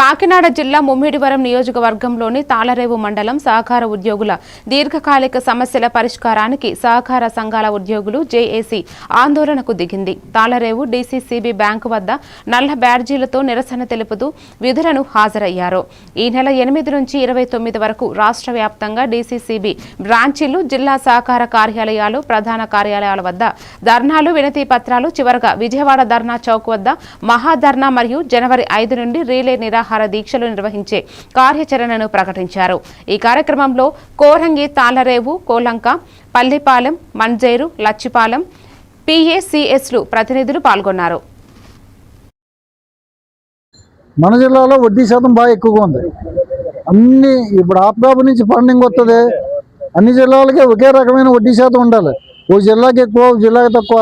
కాకినాడ జిల్లా ముమ్మిడివరం నియోజకవర్గంలోని తాళరేవు మండలం సహకార ఉద్యోగుల దీర్ఘకాలిక సమస్యల పరిష్కారానికి సహకార సంఘాల ఉద్యోగులు జేఏసీ ఆందోళనకు దిగింది. తాళరేవు డీసీసీబీ బ్యాంకు వద్ద నల్ల బ్యాడ్జీలతో నిరసన తెలుపుతూ విధులను హాజరయ్యారు. ఈ నెల ఎనిమిది నుంచి ఇరవై తొమ్మిది వరకు రాష్ట్ర వ్యాప్తంగా డీసీసీబీ బ్రాంచీలు జిల్లా సహకార కార్యాలయాలు ప్రధాన కార్యాలయాల వద్ద ధర్నాలు వినతి పత్రాలు చివరగా విజయవాడ ధర్నా చౌక్ వద్ద మహాధర్నా మరియు జనవరి ఐదు నుండి రీలే నిరాహార దీక్షలు నిర్వహించే కార్యాచరణను ప్రకటించారు. ఈ కార్యక్రమంలో కోరంగి తాళరేవు కోలంక పల్లిపాలెం మంజేరు లచ్చిపాలెం పిఏసిఎస్లు ప్రతినిధులు పాల్గొన్నారు. మన జిల్లాలో వడ్డీ శాతం బాగా ఎక్కువగా ఉంది. అన్ని ఇప్పుడు ఆప్గాబు నుంచి ఫండింగ్ వస్తుంది అన్ని జిల్లాలకి ఒకే రకమైన వడ్డీ శాతం ఉండాలి. ఓ జిల్లాకి ఎక్కువ ఓ జిల్లాకి తక్కువ.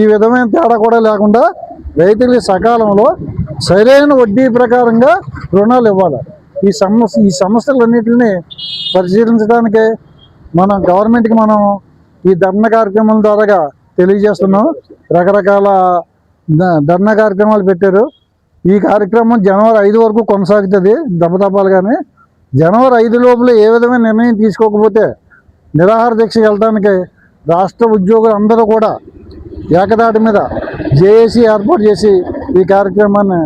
ఈ విధమైన తేడా కూడా లేకుండా రైతులకి సకాలంలో సరైన వడ్డీ ప్రకారంగా రుణాలు ఇవ్వాలి. ఈ సమస్య ఈ సమస్యలన్నింటినీ పరిశీలించడానికే మనం గవర్నమెంట్కి మనం ఈ ధర్నా కార్యక్రమం ద్వారా తెలియజేస్తున్నాం. రకరకాల ధర్నా కార్యక్రమాలు పెట్టారు. ఈ కార్యక్రమం జనవరి ఐదు వరకు కొనసాగుతుంది దెబ్బతప్పాలుగానే జనవరి ఐదు లోపల ఏ విధమైన నిర్ణయం తీసుకోకపోతే నిరాహార దీక్షకి వెళ్ళడానికి రాష్ట్ర ఉద్యోగులు అందరూ కూడా ఏకదాటి మీద జేఏసీ ఏర్పాటు చేసి ఈ కార్యక్రమాన్ని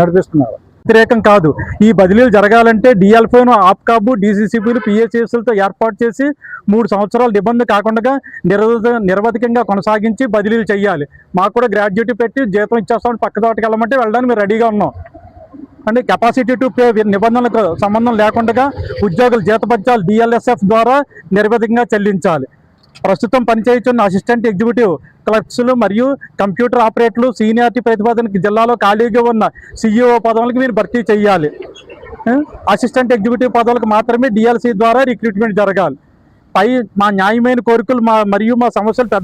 నడిపిస్తున్నారు. వ్యతిరేకం కాదు. ఈ బదిలీలు జరగాలంటే డిఎల్ఫోను ఆప్కాబు డీసీసీబీలు పిహెచ్ఎస్లతో ఏర్పాటు చేసి మూడు సంవత్సరాలు నిబంధన కాకుండా నిరవధ నిరవధికంగా కొనసాగించి బదిలీలు చేయాలి. మాకు కూడా గ్రాడ్యుయేట్ పెట్టి జీతం ఇచ్చేస్తామని పక్క వెళ్ళమంటే వెళ్ళడానికి మేము రెడీగా ఉన్నాం. అంటే కెపాసిటీ టు పే నిబంధనలకు సంబంధం లేకుండా ఉద్యోగుల జీతపత్యాలు డిఎల్ఎస్ఎఫ్ ద్వారా నిరవధికంగా చెల్లించాలి. ప్రస్తుతం పనిచేయుచున్న అసిస్టెంట్ ఎగ్జిక్యూటివ్ క్లర్క్స్లు మరియు కంప్యూటర్ ఆపరేటర్లు సీనియారిటీ ప్రతిపాదనకి జిల్లాలో ఖాళీగా ఉన్న సీఈఓ పదవులకు మీరు భర్తీ చేయాలి. అసిస్టెంట్ ఎగ్జిక్యూటివ్ పదవులకు మాత్రమే డిఎల్సీ ద్వారా రిక్రూట్మెంట్ జరగాలి. పై మా న్యాయమైన కోరికలు మా మరియు మా సమస్యలు పెద్ద